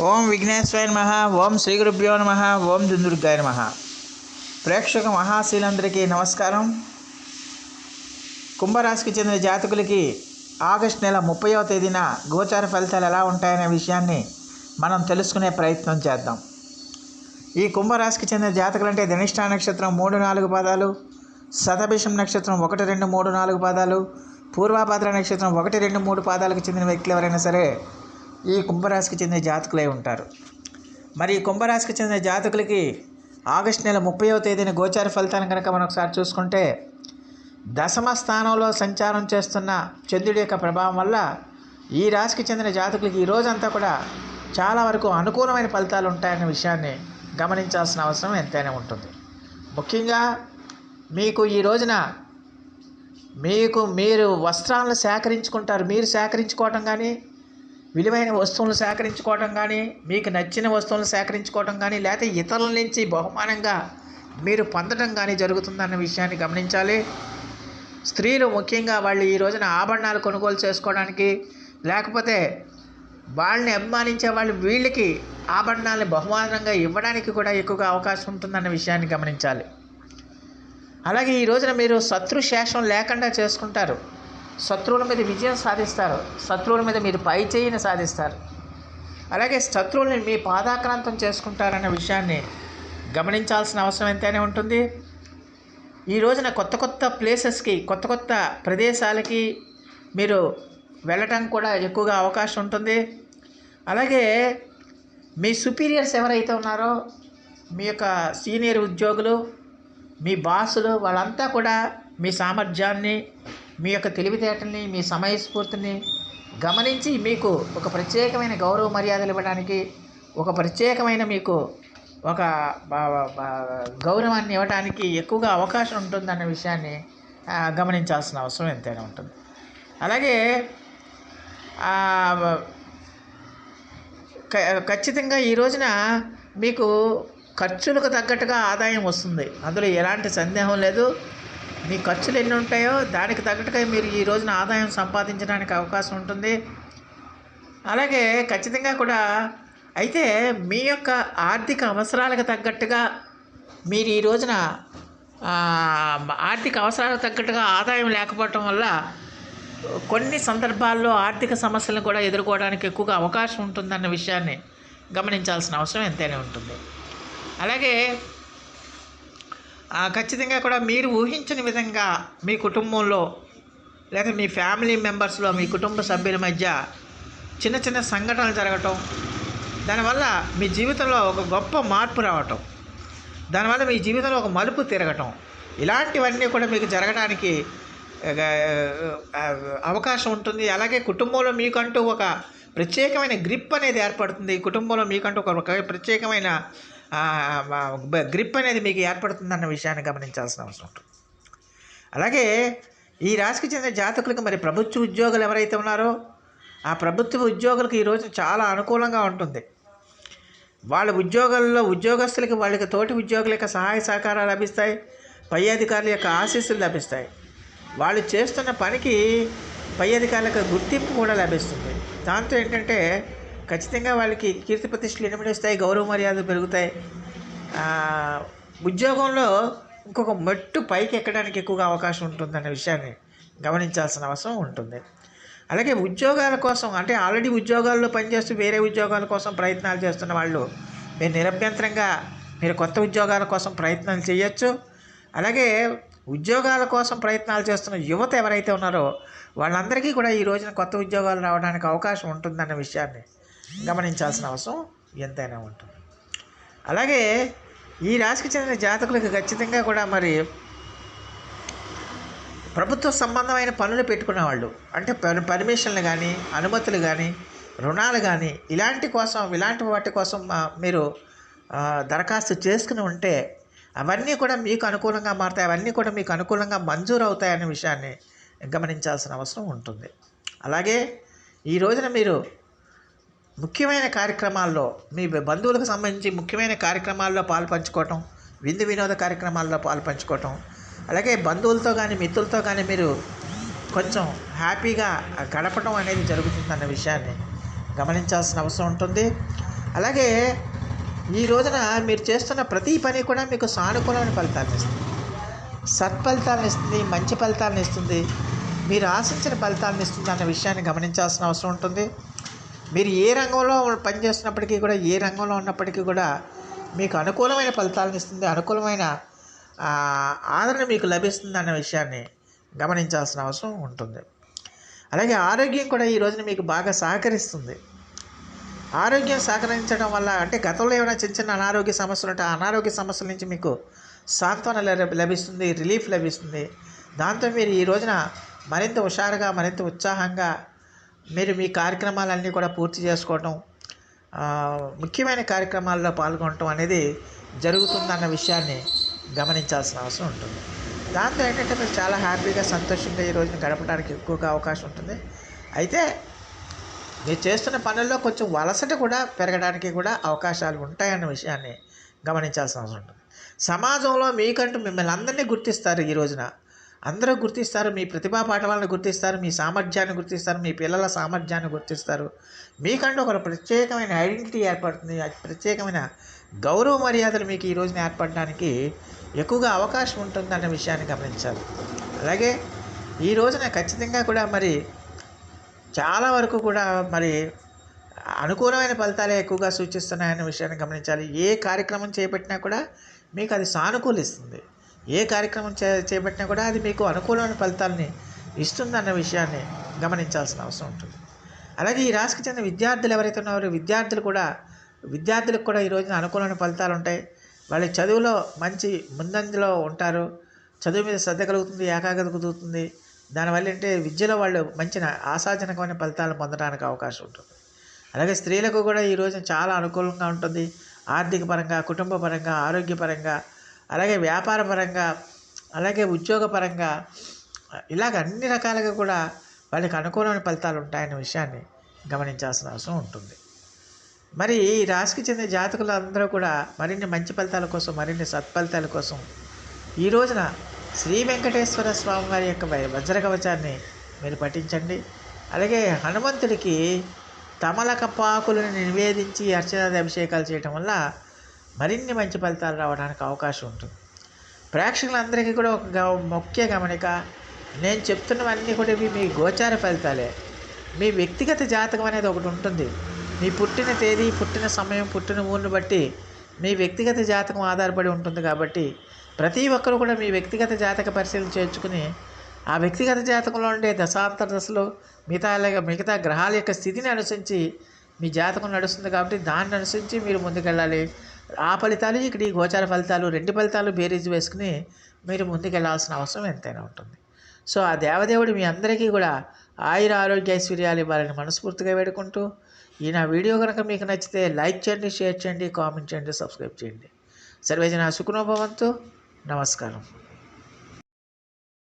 ఓం విఘ్నేశ్వరాయ నమ ఓం శ్రీ గురుభ్యో నమ ఓం దుందుర్గాయ నమ. ప్రేక్షక మహాశీలందరికీ నమస్కారం. కుంభరాశికి చెందిన జాతకులకి ఆగస్ట్ నెల ముప్పైవ తేదీన గోచార ఫలితాలు ఎలా ఉంటాయనే విషయాన్ని మనం తెలుసుకునే ప్రయత్నం చేద్దాం. ఈ కుంభరాశికి చెందిన జాతకులు అంటే ధనిష్ఠా నక్షత్రం మూడు నాలుగు పాదాలు శతభిషం నక్షత్రం ఒకటి రెండు మూడు నాలుగు పాదాలు పూర్వాభాద్ర నక్షత్రం ఒకటి రెండు మూడు పాదాలకు చెందిన వ్యక్తులు ఎవరైనా సరే ఈ కుంభరాశికి చెందిన జాతకులై ఉంటారు. మరి ఈ కుంభరాశికి చెందిన జాతకులకి ఆగస్ట్ నెల ముప్పైవ తేదీన గోచార ఫలితాన్ని కనుక మనం ఒకసారి చూసుకుంటే దశమ స్థానంలో సంచారం చేస్తున్న చంద్రుడి యొక్క ప్రభావం వల్ల ఈ రాశికి చెందిన జాతకులకి ఈ రోజంతా కూడా చాలా వరకు అనుకూలమైన ఫలితాలు ఉంటాయన్న విషయాన్ని గమనించాల్సిన అవసరం ఎంతైనా ఉంటుంది. ముఖ్యంగా మీకు ఈ రోజున మీకు మీరు వస్త్రాలను సేకరించుకుంటారు. మీరు సేకరించుకోవటం కానీ విలువైన వస్తువులను సేకరించుకోవటం కానీ మీకు నచ్చిన వస్తువులను సేకరించుకోవటం కానీ లేకపోతే ఇతరుల నుంచి బహుమానంగా మీరు పొందడం కానీ జరుగుతుందన్న విషయాన్ని గమనించాలి. స్త్రీలు ముఖ్యంగా వాళ్ళు ఈ రోజున ఆభరణాలు కొనుగోలు చేసుకోవడానికి లేకపోతే వాళ్ళని అభిమానించే వాళ్ళు వీళ్ళకి ఆభరణాలను బహుమానంగా ఇవ్వడానికి కూడా ఎక్కువగా అవకాశం ఉంటుందన్న విషయాన్ని గమనించాలి. అలాగే ఈ రోజున మీరు శత్రు శేషం లేకుండా చేసుకుంటారు. శత్రువుల మీద విజయం సాధిస్తారు. శత్రువుల మీద మీరు పై చేయిని సాధిస్తారు. అలాగే శత్రువుల్ని మీ పాదాక్రాంతం చేసుకుంటారన్న విషయాన్ని గమనించాల్సిన అవసరం ఎంతైనా ఉంటుంది. ఈ రోజున కొత్త కొత్త ప్లేసెస్కి కొత్త కొత్త ప్రదేశాలకి మీరు వెళ్ళటం కూడా ఎక్కువగా అవకాశం ఉంటుంది. అలాగే మీ సుపీరియర్స్ ఎవరైతే ఉన్నారో మీ యొక్క సీనియర్ ఉద్యోగులు మీ బాసులు వాళ్ళంతా కూడా మీ సామర్థ్యాన్ని మీ యొక్క తెలివితేటల్ని మీ సమయస్ఫూర్తిని గమనించి మీకు ఒక ప్రత్యేకమైన గౌరవ మర్యాదలు ఇవ్వడానికి ఒక ప్రత్యేకమైన మీకు ఒక గౌరవాన్ని ఇవ్వడానికి ఎక్కువగా అవకాశం ఉంటుందన్న విషయాన్ని గమనించాల్సిన అవసరం ఎంతైనా ఉంటుంది. అలాగే ఖచ్చితంగా ఈ రోజున మీకు ఖర్చులకు తగ్గట్టుగా ఆదాయం వస్తుంది. అందులో ఎలాంటి సందేహం లేదు. మీ ఖర్చులు ఎన్ని ఉంటాయో దానికి తగ్గట్టుగా మీరు ఈ రోజున ఆదాయం సంపాదించడానికి అవకాశం ఉంటుంది. అలాగే ఖచ్చితంగా కూడా అయితే మీ యొక్క ఆర్థిక అవసరాలకు తగ్గట్టుగా మీరు ఈ రోజున ఆర్థిక అవసరాలకు తగ్గట్టుగా ఆదాయం లేకపోవటం వల్ల కొన్ని సందర్భాల్లో ఆర్థిక సమస్యలను కూడా ఎదుర్కోవడానికి ఎక్కువగా అవకాశం ఉంటుందన్న విషయాన్ని గమనించాల్సిన అవసరం ఎంతైనా ఉంటుంది. అలాగే ఖచ్చితంగా కూడా మీరు ఊహించని విధంగా మీ కుటుంబంలో లేదా మీ ఫ్యామిలీ మెంబర్స్లో మీ కుటుంబ సభ్యుల మధ్య చిన్న చిన్న సంఘటనలు జరగటం దానివల్ల మీ జీవితంలో ఒక గొప్ప మార్పు రావటం దానివల్ల మీ జీవితంలో ఒక మలుపు తిరగటం ఇలాంటివన్నీ కూడా మీకు జరగడానికి అవకాశం ఉంటుంది. అలాగే కుటుంబంలో మీకంటూ ఒక ప్రత్యేకమైన గ్రిప్ అనేది ఏర్పడుతుంది. కుటుంబంలో మీకంటూ ఒక ప్రత్యేకమైన గ్రిప్ అనేది మీకు ఏర్పడుతుంది అన్న విషయాన్ని గమనించాల్సిన అవసరం ఉంటుంది. అలాగే ఈ రాశికి చెందిన జాతకులకు మరి ప్రభుత్వ ఉద్యోగులు ఎవరైతే ఉన్నారో ఆ ప్రభుత్వ ఉద్యోగులకు ఈ రోజు చాలా అనుకూలంగా ఉంటుంది. వాళ్ళ ఉద్యోగాల్లో ఉద్యోగస్తులకి వాళ్ళకి తోటి ఉద్యోగుల యొక్క సహాయ సహకారాలు లభిస్తాయి పై అధికారుల యొక్క ఆశీస్సులు లభిస్తాయి. వాళ్ళు చేస్తున్న పనికి పై అధికారులకు గుర్తింపు కూడా లభిస్తుంది. దాంతో ఏంటంటే ఖచ్చితంగా వాళ్ళకి కీర్తి ప్రతిష్టలు ఇనుమడిస్తాయి గౌరవ మర్యాదలు పెరుగుతాయి. ఉద్యోగంలో ఇంకొక మెట్టు పైకి ఎక్కడానికి ఎక్కువగా అవకాశం ఉంటుందన్న విషయాన్ని గమనించాల్సిన అవసరం ఉంటుంది. అలాగే ఉద్యోగాల కోసం అంటే ఆల్రెడీ ఉద్యోగాల్లో పనిచేస్తూ వేరే ఉద్యోగాల కోసం ప్రయత్నాలు చేస్తున్న వాళ్ళు మీరు నిరభ్యంతరంగా మీరు కొత్త ఉద్యోగాల కోసం ప్రయత్నాలు చేయొచ్చు. అలాగే ఉద్యోగాల కోసం ప్రయత్నాలు చేస్తున్న యువత ఎవరైతే ఉన్నారో వాళ్ళందరికీ కూడా ఈ రోజున కొత్త ఉద్యోగాలు రావడానికి అవకాశం ఉంటుందన్న విషయాన్ని గమనించాల్సిన అవసరం ఎంతైనా ఉంటుంది. అలాగే ఈ రాశికి చెందిన జాతకులకు ఖచ్చితంగా కూడా మరి ప్రభుత్వ సంబంధమైన పనులు పెట్టుకున్న వాళ్ళు అంటే పర్మిషన్లు కానీ అనుమతులు కానీ రుణాలు కానీ ఇలాంటి కోసం ఇలాంటి వాటి కోసం మీరు దరఖాస్తు చేసుకుని ఉంటే అవన్నీ కూడా మీకు అనుకూలంగా మారుతాయి అవన్నీ కూడా మీకు అనుకూలంగా మంజూరు అవుతాయనే విషయాన్ని గమనించాల్సిన అవసరం ఉంటుంది. అలాగే ఈ రోజున మీరు ముఖ్యమైన కార్యక్రమాల్లో మీ బంధువులకు సంబంధించి ముఖ్యమైన కార్యక్రమాల్లో పాలు పంచుకోవటం విందు వినోద కార్యక్రమాల్లో పాలు పంచుకోవటం అలాగే బంధువులతో కానీ మిత్రులతో కానీ మీరు కొంచెం హ్యాపీగా గడపడం అనేది జరుగుతుందన్న విషయాన్ని గమనించాల్సిన అవసరం ఉంటుంది. అలాగే ఈ రోజున మీరు చేస్తున్న ప్రతి పని కూడా మీకు సానుకూలమైన ఫలితాలను ఇస్తుంది. సత్ఫలితాలను ఇస్తుంది మంచి ఫలితాలను ఇస్తుంది మీరు ఆశించిన ఫలితాలను ఇస్తుంది అన్న విషయాన్ని గమనించాల్సిన అవసరం ఉంటుంది. మీరు ఏ రంగంలో పనిచేస్తున్నప్పటికీ కూడా ఏ రంగంలో ఉన్నప్పటికీ కూడా మీకు అనుకూలమైన ఫలితాలను ఇస్తుంది అనుకూలమైన ఆదరణ మీకు లభిస్తుంది అన్న విషయాన్ని గమనించాల్సిన అవసరం ఉంటుంది. అలాగే ఆరోగ్యం కూడా ఈ రోజున మీకు బాగా సహకరిస్తుంది. ఆరోగ్యం సహకరించడం వల్ల అంటే గతంలో ఏమైనా చిన్న చిన్న అనారోగ్య సమస్యలు ఉంటే ఆ అనారోగ్య సమస్యల నుంచి మీకు సాంత్వన లభిస్తుంది రిలీఫ్ లభిస్తుంది. దాంతో మీరు ఈ రోజున మరింత హుషారుగా మరింత ఉత్సాహంగా మీరు మీ కార్యక్రమాలన్నీ కూడా పూర్తి చేసుకోవటం ముఖ్యమైన కార్యక్రమాల్లో పాల్గొనటం అనేది జరుగుతుందన్న విషయాన్ని గమనించాల్సిన అవసరం ఉంటుంది. దాంతో ఏంటంటే మీరు చాలా హ్యాపీగా సంతోషంగా ఈ రోజున గడపడానికి ఎక్కువగా అవకాశం ఉంటుంది. అయితే మీరు చేస్తున్న పనుల్లో కొంచెం వలసట కూడా పెరగడానికి కూడా అవకాశాలు ఉంటాయన్న విషయాన్ని గమనించాల్సిన అవసరం ఉంటుంది. సమాజంలో మీకంటూ మిమ్మల్ని అందరినీ గుర్తిస్తారు ఈ రోజున. అందరూ గుర్తిస్తారు మీ ప్రతిభా పాఠవాలను గుర్తిస్తారు మీ సామర్థ్యాన్ని గుర్తిస్తారు మీ పిల్లల సామర్థ్యాన్ని గుర్తిస్తారు. మీకంటూ ఒక ప్రత్యేకమైన ఐడెంటిటీ ఏర్పడుతుంది. అది ప్రత్యేకమైన గౌరవ మర్యాదలు మీకు ఈ రోజున ఏర్పడడానికి ఎక్కువగా అవకాశం ఉంటుందన్న విషయాన్ని గమనించాలి. అలాగే ఈ రోజున ఖచ్చితంగా కూడా మరి చాలా వరకు కూడా మరి అనుకూలమైన ఫలితాలే ఎక్కువగా సూచిస్తున్నాయనే విషయాన్ని గమనించాలి. ఏ కార్యక్రమం చేపట్టినా కూడా మీకు అది సానుకూలిస్తుంది. ఏ కార్యక్రమం చే చేపట్టినా కూడా అది మీకు అనుకూలమైన ఫలితాలని ఇస్తుందన్న విషయాన్ని గమనించాల్సిన అవసరం ఉంటుంది. అలాగే ఈ రాశికి చెందిన విద్యార్థులు ఎవరైతే ఉన్నారో విద్యార్థులు కూడా విద్యార్థులకు కూడా ఈ రోజున అనుకూలమైన ఫలితాలు ఉంటాయి. వాళ్ళ చదువులో మంచి ముందంజలో ఉంటారు. చదువు మీద శ్రద్ధ కలుగుతుంది ఏకాగ్రత కుదురుతుంది. దానివల్ల ఏంటంటే విద్యలో వాళ్ళు మంచి ఆశాజనకమైన ఫలితాలు పొందడానికి అవకాశం ఉంటుంది. అలాగే స్త్రీలకు కూడా ఈ రోజున చాలా అనుకూలంగా ఉంటుంది. ఆర్థిక పరంగా కుటుంబ పరంగా ఆరోగ్యపరంగా అలాగే వ్యాపారపరంగా అలాగే ఉద్యోగపరంగా ఇలాగ అన్ని రకాలుగా కూడా వాళ్ళకి అనుకూలమైన ఫలితాలు ఉంటాయనే విషయాన్ని గమనించాల్సిన అవసరం ఉంటుంది. మరి ఈ రాశికి చెందిన జాతకులు అందరూ కూడా మరిన్ని మంచి ఫలితాల కోసం మరిన్ని సత్ఫలితాల కోసం ఈ రోజున శ్రీ వెంకటేశ్వర స్వామి వారి యొక్క వై- వజ్ర కవచాన్ని మీరు పఠించండి. అలాగే హనుమంతుడికి తమలకపాకులను నివేదించి అర్చనాది అభిషేకాలు చేయటం వల్ల మరిన్ని మంచి ఫలితాలు రావడానికి అవకాశం ఉంటుంది. ప్రేక్షకులందరికీ కూడా ఒక ముఖ్య గమనిక నేను చెప్తున్నవన్నీ కూడా ఇవి మీ గోచార ఫలితాలే. మీ వ్యక్తిగత జాతకం అనేది ఒకటి ఉంటుంది. మీ పుట్టిన తేదీ పుట్టిన సమయం పుట్టిన ఊరిని బట్టి మీ వ్యక్తిగత జాతకం ఆధారపడి ఉంటుంది కాబట్టి ప్రతి ఒక్కరు కూడా మీ వ్యక్తిగత జాతక పరిశీలన చేర్చుకుని ఆ వ్యక్తిగత జాతకంలో ఉండే దశాంతర దశలు మిగతా అలాగే- మిగతా గ్రహాల యొక్క స్థితిని అనుసరించి మీ జాతకం నడుస్తుంది కాబట్టి దాన్ని అనుసరించి మీరు ముందుకెళ్ళాలి. ఆ ఫలితాలు ఇక్కడ ఈ గోచార ఫలితాలు రెండు ఫలితాలు బేరీజ్ వేసుకుని మీరు ముందుకెళ్ళాల్సిన అవసరం ఎంతైనా ఉంటుంది. సో ఆ దేవదేవుడు మీ అందరికీ కూడా ఆయుర ఆరోగ్య ఐశ్వర్యాలు ఇవ్వాలని మనస్ఫూర్తిగా వేడుకుంటూ ఈ నా వీడియో కనుక మీకు నచ్చితే లైక్ చేయండి షేర్ చేయండి కామెంట్ చేయండి సబ్స్క్రైబ్ చేయండి. సర్వేజన సుఖనోభవంతు. నమస్కారం.